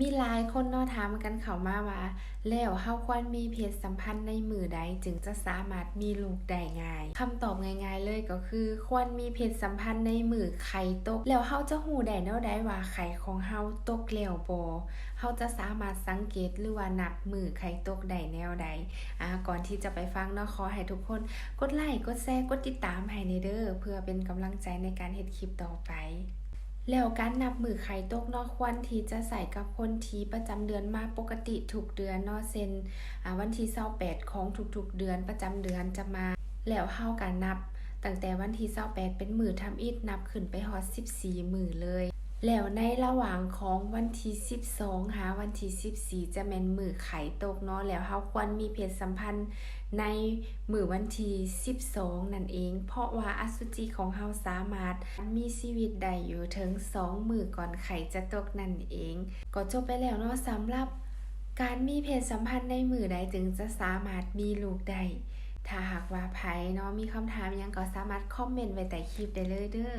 มีหลายคนเนาะถามกันเข้ามาว่า แล้วเฮาควรมีเพศสัมพันธ์ในมือใดจึงจะสามารถมีลูกได้ง่ายคำตอบง่าย ๆ เลยก็คือ ควรมีเพศสัมพันธ์ในมือไข่ตก แล้วเฮาจะฮู้ได้แนวใดว่าไข่ของเฮาตกแล้วบ่เฮาจะสามารถสังเกตหรือว่านับมือไข่ตกได้แนวใดอ่าก่อนที่จะไปฟังเนาะขอให้ทุกคน กดไลค์กดแชร์กดติดตามให้ในเด้อเพื่อเป็นกำลังใจในการเฮ็ดคลิปต่อไป แล้วการนับมือไข่ตกเนาะควรที่จะใส่กับคนที่ประจำเดือนมาปกติทุกเดือนเนาะเซนอ่าวันที่28ของทุกๆเดือนประจำเดือนจะมา แล้วเข้ากันนับตั้งแต่วันที่28เป็นมือทำอิดนับขึ้นไปฮอด14มือเลย แล้วในระหว่างของวันที่ 12 หาวันที่ 14 จะแม่นมือไข่ตกเนาะแล้วเฮาควรมีเพศสัมพันธ์ในมือวันที่ 12 นั่นเอง เพราะว่าอสุจิของเฮาสามารถมีชีวิตได้อยู่ถึง 2 มือก่อนไข่จะตกนั่นเอง ก็จบไปแล้วเนาะสำหรับการมีเพศสัมพันธ์ในมือใดจึงจะสามารถมีลูกได้ถ้าหากว่าไผเนาะมีคำถามยังก็สามารถคอมเมนต์ไว้ใต้คลิปได้เลยเด้อ